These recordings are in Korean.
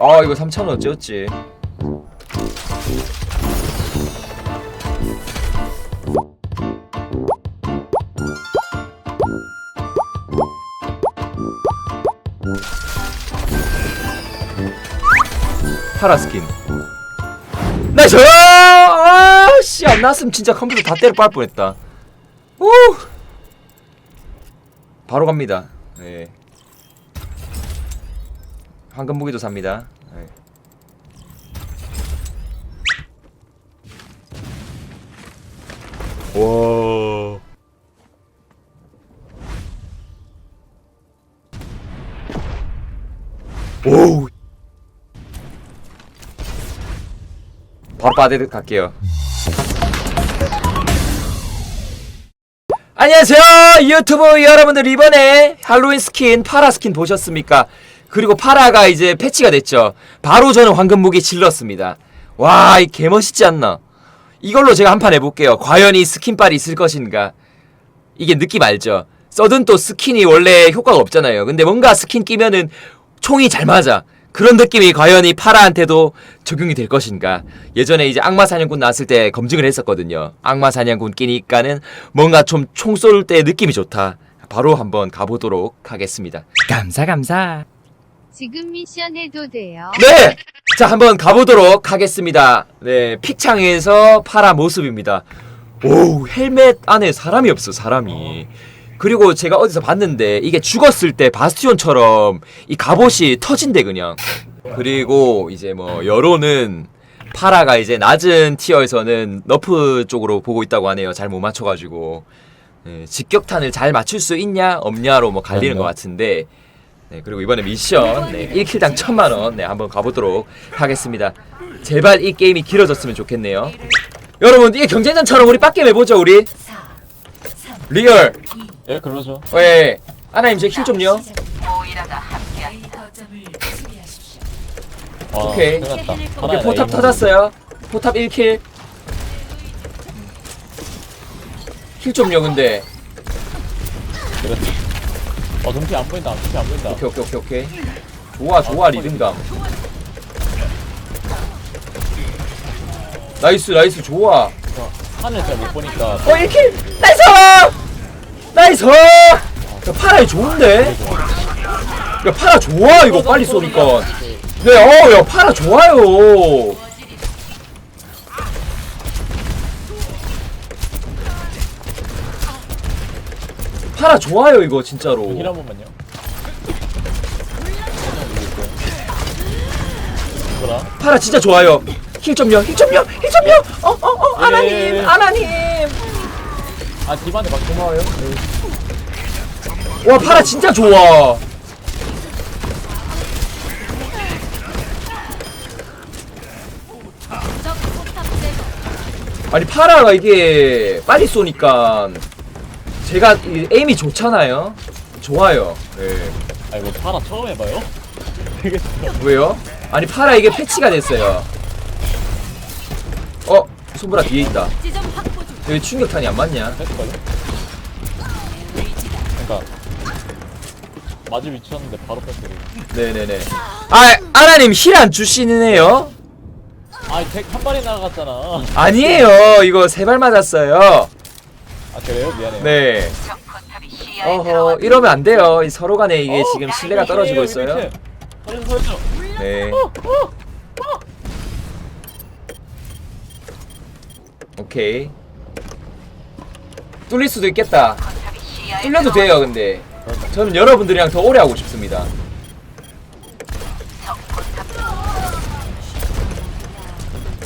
아 이거 3,000원 어찌었지. 파라 스킨. 나 저요 아씨 안 나왔으면 진짜 컴퓨터 다 때려 빨 뻔했다. 오 바로 갑니다. 네 황금 무기도 삽니다 네. 와 오우 바로 빠데 갈게요. 안녕하세요 유튜브 여러분들 이번에 할로윈 스킨 파라 스킨 보셨습니까? 그리고 파라가 이제 패치가 됐죠. 바로 저는 황금 무기 질렀습니다. 와, 이 개멋있지 않나? 이걸로 제가 한판 해볼게요. 과연 이 스킨빨이 있을 것인가? 이게 느낌 알죠? 써든 또 스킨이 원래 효과가 없잖아요. 근데 뭔가 스킨 끼면은 총이 잘 맞아. 그런 느낌이 과연 이 파라한테도 적용이 될 것인가. 예전에 이제 악마 사냥꾼 나왔을 때 검증을 했었거든요. 악마 사냥꾼 끼니까는 뭔가 좀 총 쏠 때 느낌이 좋다. 바로 한번 가보도록 하겠습니다. 감사 감사. 지금 미션 해도 돼요. 네! 자, 한번 가보도록 하겠습니다. 네, 픽창에서 파라 모습입니다. 오, 헬멧 안에 사람이 없어, 사람이. 그리고 제가 어디서 봤는데, 이게 죽었을 때 바스티온처럼 이 갑옷이 터진대, 그냥. 그리고 이제 뭐, 여론은 파라가 이제 낮은 티어에서는 너프 쪽으로 보고 있다고 하네요. 잘 못 맞춰가지고. 네, 직격탄을 잘 맞출 수 있냐, 없냐로 뭐 갈리는 것 같은데, 네, 그리고 이번에 미션 네, 1킬당 1000만원 네, 한번 가보도록 하겠습니다. 제발 이 게임이 길어졌으면 좋겠네요. 여러분 이게 경쟁전처럼 우리 빡게임 해보죠 우리 리얼 예, 그러죠. 왜 아나님 제킬 좀요 아, 오케이. 오케이 하나에 포탑. 터졌어요 포탑 1킬 킬 좀요 근데 그렇지. 어, 눈피 안 보인다. 눈피 안 보인다. 오케이 오케이 오케이 오케이. 좋아 좋아 리듬감. 나이스 나이스 좋아. 저 하늘 잘 못 보니까. 어 1킬 나이스! 나이스! 야 파라 좋은데? 야 파라 좋아 이거 빨리 쏘니까. 네어야 파라 좋아요 파라 좋아요 이거 진짜로 힐 한 번만요. 뭐라? 파라 진짜 좋아요 힐 좀요 힐 좀요 힐 좀요 어 어 어 예. 아나님 아나님 아, 디반에 막 고마워요. 와 파라 진짜 좋아 아니 파라가 이게 빨리 쏘니까 제가 이 에임이 좋잖아요 좋아요 네. 아, 이거 파라 처음 해봐요? 되게 왜요? 아니 파라 이게 패치가 됐어요 어? 손보라 뒤에 있다 왜 충격탄이 안 맞냐 했을걸요? 그니까. 맞을 위치였는데 바로 뺐어요. 네네네 아 아나님 힐 안 주시네요 아, 덱한 발이 나갔잖아. 아니에요 이거 세 발 맞았어요 아, 그래요? 미안해요. 네. 어허 이러면 안 돼요. 이 서로 간에 이게 지금 신뢰가 떨어지고 있어요. 서른 서른. 네. 오케이. 뚫릴 수도 있겠다. 뚫려도 돼요 근데. 저는 여러분들이랑 더 오래 하고 싶습니다.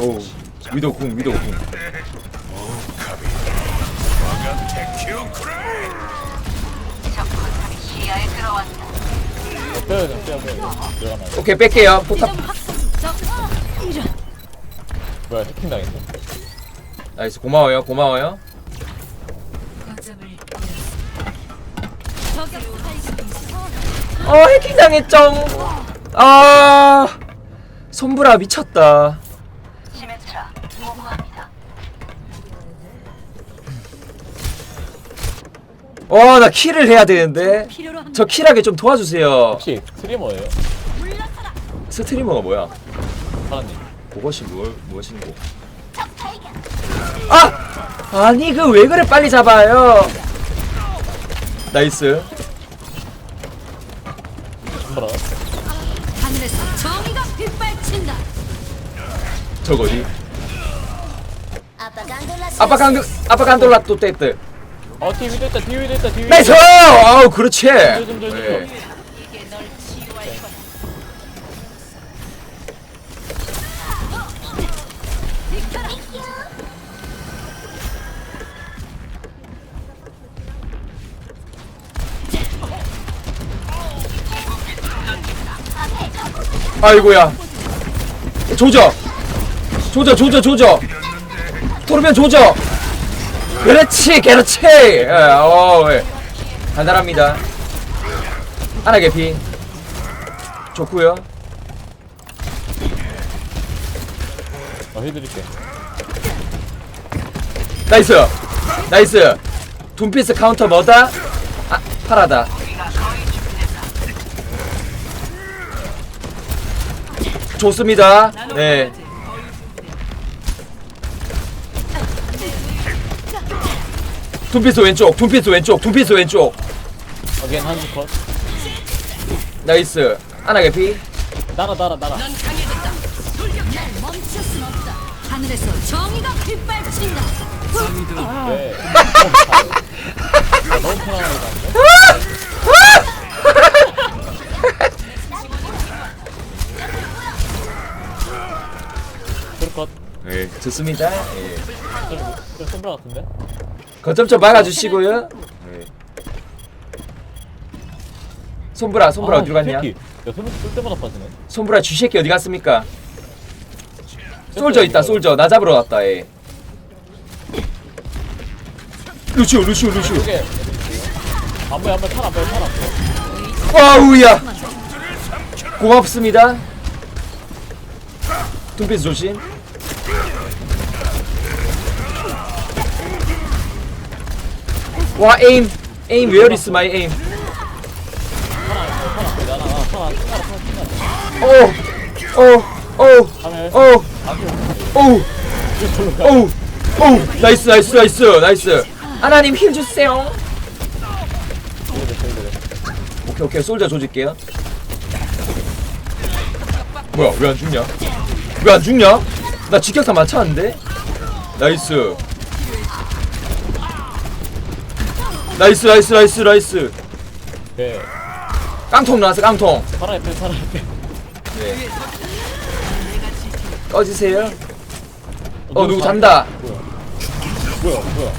오 위도 궁 위도 궁 들어가면 안 돼. 오케이 뺄게요. 포탑. 뭐야, 해킹 당했어. 나이스 고마워요 고마워요. 어 해킹 당했쩡 아 손브라 미쳤다 와나 킬을 해야 되는데 저 킬하게 좀 도와주세요 혹시 스트리머예요? 스트리머가 뭐야? 파라님. 그것이 뭘 무엇인고? 아! 아니 그 왜 그래 빨리 잡아요. 나이스. 손보라. 하늘에서 정의가 빗발친다. 저거지. 아빠 강도 아빠 간돌라 또 떼뜨. 어, 뒤 위도 있다, 뒤 위도 있다, 뒤 위도 나이스! 아우 그렇지. 좀, 좀, 좀, 좀. 네. 아이고야. 조져. 조져 조져 조져. 토르면 조져. 그렇지 그렇지. 예, 어, 예. 간단합니다. 하나 개피. 좋고요. 어, 해드릴게. 나이스. 나이스. 둠피스 카운터 뭐다? 아, 파라다. 좋습니다. 네. 둠피스 왼쪽, 둠피스 왼쪽, 둠피스 왼쪽. 어겐 한스 컷. 나이스. 하나 개피. 날아, 날아, 날아. 넌 강해졌다. 날 멈출 순 없다. 하늘에서 정의가 빗발친다. 네. 아, 너무 편안하게 가는데? 컷. 네, 좋습니다. 예. 좀 같은데? 거점 좀 막아주시고요. 네. 손브라, 손브라 아, 어디로 갔냐? 새끼. 야, 손, 쓸 때마다 빠지네. 손브라 쥐새끼 어디 갔습니까? 솔저 있다, 솔저. 나 잡으러 갔다, 예. 루시오, 루시오, 루시오. 이게. 안 보여, 안 보여, 팔안 보여, 팔안 보여. 와우야. 고맙습니다. 둠피스 조심. 와, 에임. 에임, where is my aim? 팔안 보여, 나나, 나, 팔안, 팔안, 팔안, 팔안. 오, 오, 오, 하면, 오, 안 보여. 오. 이거 절로 가. 오우 오우 나이스 나이스 나이스 나이스 하나님 힐 주세요. 오케이 오케이 솔저 조질게요 뭐야 왜 안 죽냐 왜 안 죽냐 나 직격탄 맞췄는데 나이스 나이스 나이스 나이스 나이스. 네. 깡통 나왔어 깡통. 팔아야 돼, 팔아야 돼. 네. 꺼지세요. 어 누구 잔다. 뭐야, 뭐야.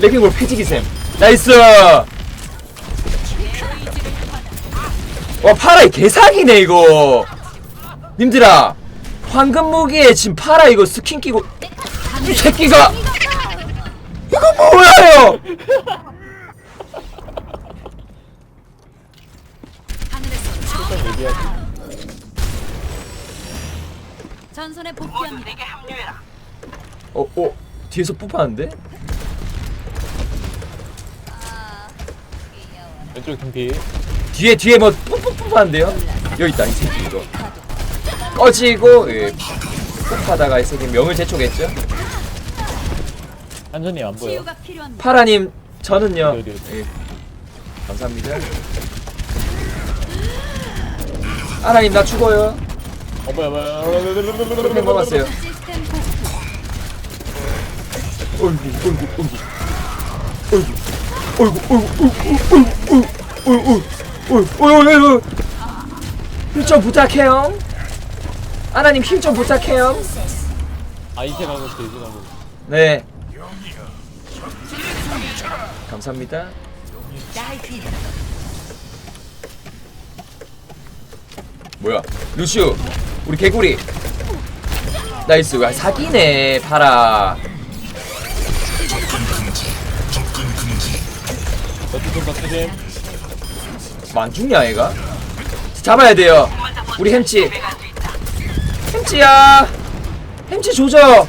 레킹볼 패지기셈. 나이스! 와 파라 이 개사기네 이거. 님들아. 황금 무기에 지금 파라 이거 스킨 끼고. 이 새끼가 이거 뭐야요 하늘에서 일단 얘기하지. 전선에 복귀합니다. 어, 어 뒤에서 뽑았는데 왼쪽 등피. 뒤에 뒤에 뭐 뽑뽑뽑았는데요 여기 있다 이 새끼 이거 꺼지고 예 뽑하다가 이 새끼 명을 제초겠죠 한전이 안 보여. 치유가. 파라님 저는요 어디, 어디? 예, 감사합니다 하나님 나 죽어요 어, 뭐야, 뭐야. 생 먹었어요 시스템 복구. 어이구 어이구 어이구 어이구 어이구 어이구 어이구 어이구 어이구 힐좀 부탁해요 하나님 힐좀 부탁해요 아, 이제 가고 있어, 이제 있어. 네 감사합니다. 뭐야? 루슈 우리 개구리. 나이스. 와 사기네 파라. 어떻게 좀 바꾸지? 뭐안 죽냐 얘가? 잡아야 돼요. 우리 햄찌 햄찌야! 햄찌 조져!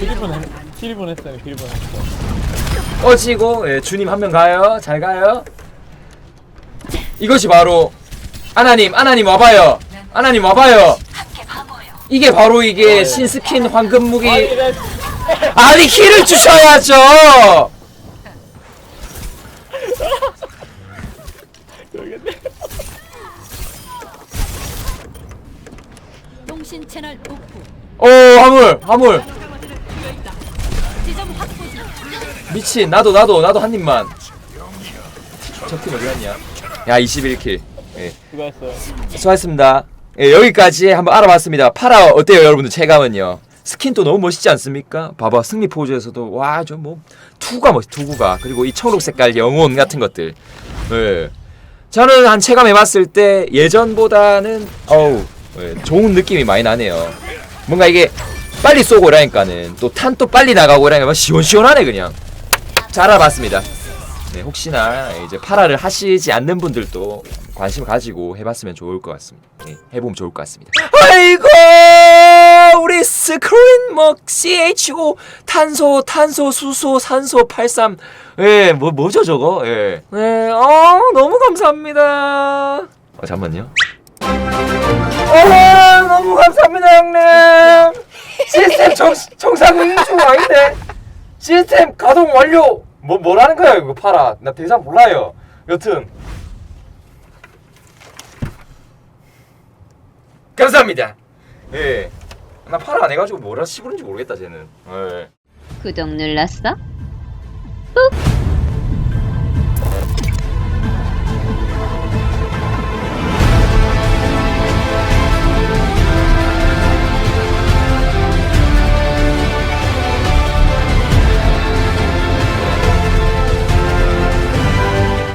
했- 피리본 했더니 피리본 했어. 꺼지고 예, 주님 한 명 가요. 잘 가요. 이것이 바로 아나님 아나님 와봐요. 아나님 와봐요. 이게 바로 이게 신스킨 황금 무기. 아니 힐을 주셔야죠. 통신 채널 복구. 오 화물 화물 미친 나도 나도 나도 한 입만. 적팀 어디 갔냐? 야 21킬. 예. 수고했어요. 수고하셨습니다. 예, 여기까지 한번 알아봤습니다. 파라 어때요 여러분들 체감은요? 스킨도 너무 멋있지 않습니까? 봐봐 승리 포즈에서도 와 저 뭐 투가 멋 투구가 그리고 이 청록 색깔 영혼 같은 것들. 예. 저는 한 체감해봤을 때 예전보다는 어우 예, 좋은 느낌이 많이 나네요. 뭔가 이게 빨리 쏘고 이러니까는 또 탄 또 빨리 나가고 이러니까 막 시원시원하네 그냥 잘 알아봤습니다 네, 혹시나 이제 파라를 하시지 않는 분들도 관심 가지고 해봤으면 좋을 것 같습니다. 네, 해보면 좋을 것 같습니다. 아이고 우리 스크린 뭐 CHO 탄소 탄소 수소 산소 83 예, 뭐 뭐죠 저거? 예. 네, 어 너무 감사합니다. 어, 잠만요. 어 너무 감사합니다 형님. 시스템 정 정상 운행 중 아닌데. 시스템 가동 완료. 뭐 뭐라는 거야 이거 팔아. 나 대사 몰라요. 여튼 감사합니다. 예. 나 팔아 안 해가지고 뭐라 씹으는지 모르겠다 쟤는. 예. 구독 눌렀어? 꾹!